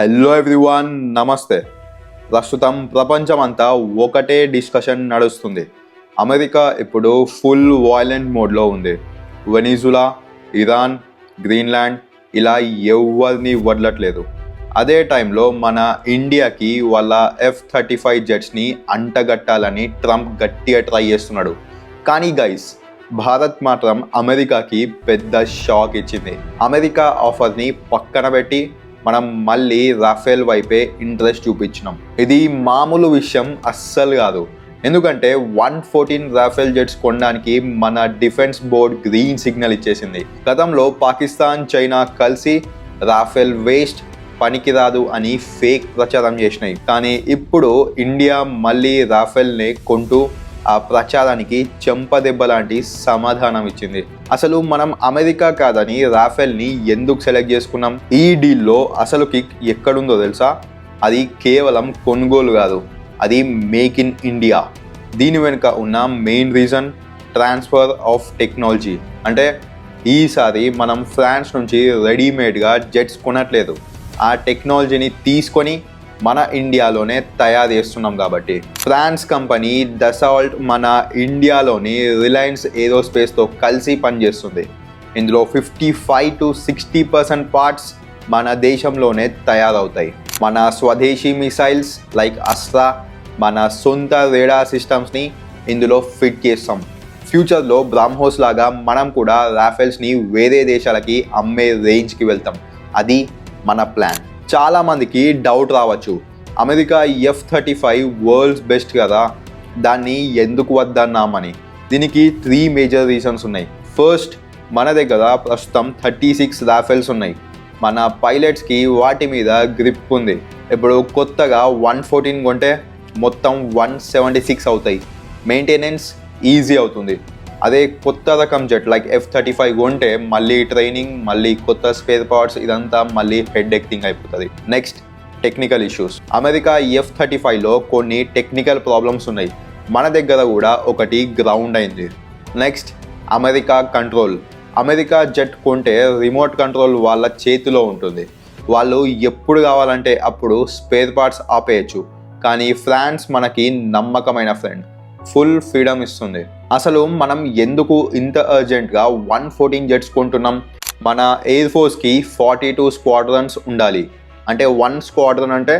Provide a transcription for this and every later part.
Hello everyone నమస్తే. ప్రస్తుతం ప్రపంచమంతా ఒకటే డిస్కషన్ నడుస్తుంది. అమెరికా ఇప్పుడు ఫుల్ వాయిలెంట్ మోడ్లో ఉంది. వెనిజులా ఇరాన్ గ్రీన్లాండ్ ఇలా ఎవరిని వదలట్లేదు. అదే టైంలో మన ఇండియాకి వాళ్ళ ఎఫ్ థర్టీ ఫైవ్ జెట్స్ని అంటగట్టాలని ట్రంప్ గట్టిగా ట్రై చేస్తున్నాడు. కానీ గైస్ భారత్ మాత్రం అమెరికాకి పెద్ద షాక్ ఇచ్చింది. అమెరికా ఆఫర్ని పక్కన పెట్టి మనం మళ్ళీ రాఫెల్ వైపే ఇంట్రెస్ట్ చూపించినాం. ఇది మామూలు విషయం అస్సలు కాదు. ఎందుకంటే వన్ ఫోర్టీన్ రాఫెల్ జెట్స్ కొనడానికి మన డిఫెన్స్ బోర్డ్ గ్రీన్ సిగ్నల్ ఇచ్చేసింది. గతంలో పాకిస్తాన్ చైనా కలిసి రాఫెల్ వేస్ట్ పనికిరాదు అని ఫేక్ ప్రచారం చేసినాయి. కానీ ఇప్పుడు ఇండియా మళ్ళీ రాఫెల్ని కొంటూ ఆ ప్రచారానికి చెంపదెబ్బ లాంటి సమాధానం ఇచ్చింది. అసలు మనం అమెరికా కాదని రాఫెల్ని ఎందుకు సెలెక్ట్ చేసుకున్నాం? ఈ డీల్లో అసలు కిక్ ఎక్కడుందో తెలుసా? అది కేవలం కొనుగోలు కాదు అది మేక్ ఇన్ ఇండియా. దీని వెనుక ఉన్న main reason transfer of technology. అంటే ఈసారి మనం ఫ్రాన్స్ నుంచి రెడీమేడ్గా జెట్స్ కొనట్లేదు. ఆ టెక్నాలజీని తీసుకొని మన ఇండియాలోనే తయారు చేస్తున్నాం కాబట్టి. ఫ్రాన్స్ కంపెనీ దసాల్ట్ మన ఇండియాలోని రిలయన్స్ ఏరోస్పేస్తో కలిసి పనిచేస్తుంది. ఇందులో fifty five to sixty percent parts మన దేశంలోనే తయారవుతాయి. మన స్వదేశీ మిసైల్స్ లైక్ అస్త్రా మన సొంత రేడా సిస్టమ్స్ని ఇందులో ఫిట్ చేస్తాం. ఫ్యూచర్లో బ్రాహ్మోస్ లాగా మనం కూడా రాఫెల్స్ని వేరే దేశాలకి అమ్మే రేంజ్కి వెళ్తాం. అది మన ప్లాన్. చాలా మందికి డౌట్ రావచ్చు. America F thirty five world's best కదా. దాన్ని ఎందుకు వద్దన్నామని. దీనికి త్రీ మేజర్ రీజన్స్ ఉన్నాయి. ఫస్ట్ మన దగ్గర ప్రస్తుతం థర్టీ సిక్స్ రాఫెల్స్ ఉన్నాయి. మన పైలట్స్కి వాటి మీద గ్రిప్ ఉంది. ఇప్పుడు కొత్తగా వన్ ఫోర్టీన్ కొంటే మొత్తం వన్ సెవెంటీ సిక్స్ అవుతాయి. మెయింటెనెన్స్ ఈజీ అవుతుంది. అదే కొత్త రకం jet like F thirty five కొంటే మళ్ళీ ట్రైనింగ్ మళ్ళీ కొత్త స్పేర్ పార్ట్స్ ఇదంతా మళ్ళీ హెడ్ ఎక్టింగ్ అయిపోతుంది. Next technical issues America F thirty ఫైవ్లో కొన్ని టెక్నికల్ ప్రాబ్లమ్స్ ఉన్నాయి. మన దగ్గర కూడా ఒకటి గ్రౌండ్ అయింది. Next America control America jet కొంటే రిమోట్ కంట్రోల్ వాళ్ళ చేతిలో ఉంటుంది. వాళ్ళు ఎప్పుడు కావాలంటే అప్పుడు స్పేర్ పార్ట్స్ ఆపేయచ్చు. కానీ ఫ్రాన్స్ మనకి నమ్మకమైన ఫ్రెండ్ ఫుల్ ఫ్రీడమ్ ఇస్తుంది. అసలు మనం ఎందుకు ఇంత అర్జెంట్గా వన్ ఫోర్టీన్ జెట్స్ కొంటున్నాం? మన ఎయిర్ ఫోర్స్కి ఫార్టీ టూ స్క్వాడ్రన్స్ ఉండాలి. అంటే వన్ స్క్వాడ్రన్ అంటే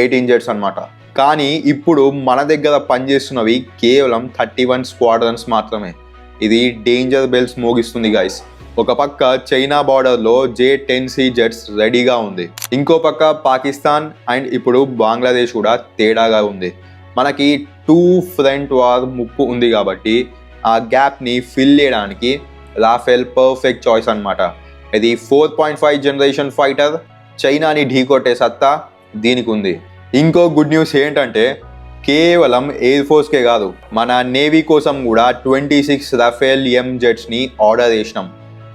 ఎయిటీన్ జెట్స్ అనమాట కానీ ఇప్పుడు మన దగ్గర పనిచేస్తున్నవి కేవలం థర్టీ వన్ స్క్వాడ్రన్స్ మాత్రమే. ఇది డేంజర్ బెల్స్ మోగిస్తుంది గైస్ ఒక పక్క చైనా బార్డర్లో జే టెన్ సి జెట్స్ రెడీగా ఉంది. ఇంకో పక్క పాకిస్తాన్ అండ్ ఇప్పుడు బంగ్లాదేశ్ కూడా తేడాగా ఉంది. మనకి టూ ఫ్రంట్ వార్ ముప్పు ఉంది కాబట్టి ఆ గ్యాప్ని ఫిల్ చేయడానికి రాఫెల్ పర్ఫెక్ట్ చాయిస్ అనమాట ఇది four point five generation fighter చైనాని ఢీకొట్టే సత్తా దీనికి ఉంది. ఇంకో గుడ్ న్యూస్ ఏంటంటే కేవలం ఎయిర్ ఫోర్స్కే కాదు మన నేవీ కోసం కూడా ట్వంటీ సిక్స్ రఫేల్ ఎం జెట్స్ని ఆర్డర్ చేసినాం.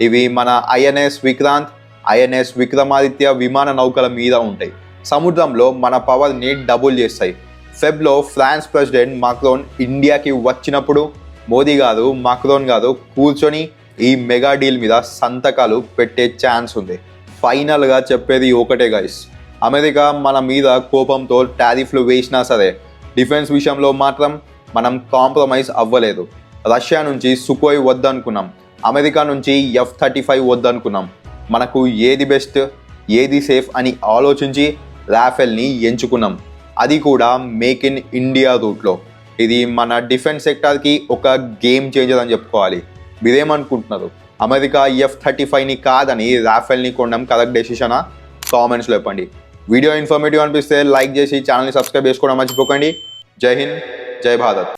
ఇవి మన ఐఎన్ఎస్ విక్రాంత్ ఐఎన్ఎస్ విక్రమాదిత్య విమాన నౌకల మీద ఉంటాయి. సముద్రంలో మన పవర్ని డబుల్ చేస్తాయి. ఫెబ్లో ఫ్రాన్స్ ప్రెసిడెంట్ మాక్రోన్ ఇండియాకి వచ్చినప్పుడు మోదీ గారు మాక్రోన్ గారు కూర్చొని ఈ మెగా డీల్ మీద సంతకాలు పెట్టే ఛాన్స్ ఉంది. ఫైనల్గా చెప్పేది ఒకటే గైస్ అమెరికా మన మీద కోపంతో టారిఫ్లు వేసినా సరే డిఫెన్స్ విషయంలో మాత్రం మనం కాంప్రమైజ్ అవ్వలేదు. రష్యా నుంచి సుకోయ్ వద్దనుకున్నాం. అమెరికా నుంచి ఎఫ్ థర్టీ ఫైవ్ వద్దనుకున్నాం. మనకు ఏది బెస్ట్ ఏది సేఫ్ అని ఆలోచించి రాఫెల్ని ఎంచుకున్నాం. అది కూడా మేక్ ఇన్ ఇండియా రూట్లో ఇది మన డిఫెన్స్ సెక్టార్కి ఒక గేమ్ చేంజర్ అని చెప్పుకోవాలి. మీరేమనుకుంటున్నారు? అమెరికా ఎఫ్ థర్టీ ఫైవ్ని కాదని రాఫెల్ని కొనడం కరెక్ట్ డెసిషనా కామెంట్స్లో చెప్పండి. వీడియో ఇన్ఫర్మేటివ్ అనిపిస్తే లైక్ చేసి ఛానల్ని సబ్స్క్రైబ్ చేసుకోవడం మర్చిపోకండి. జై హింద్ జై భారత్.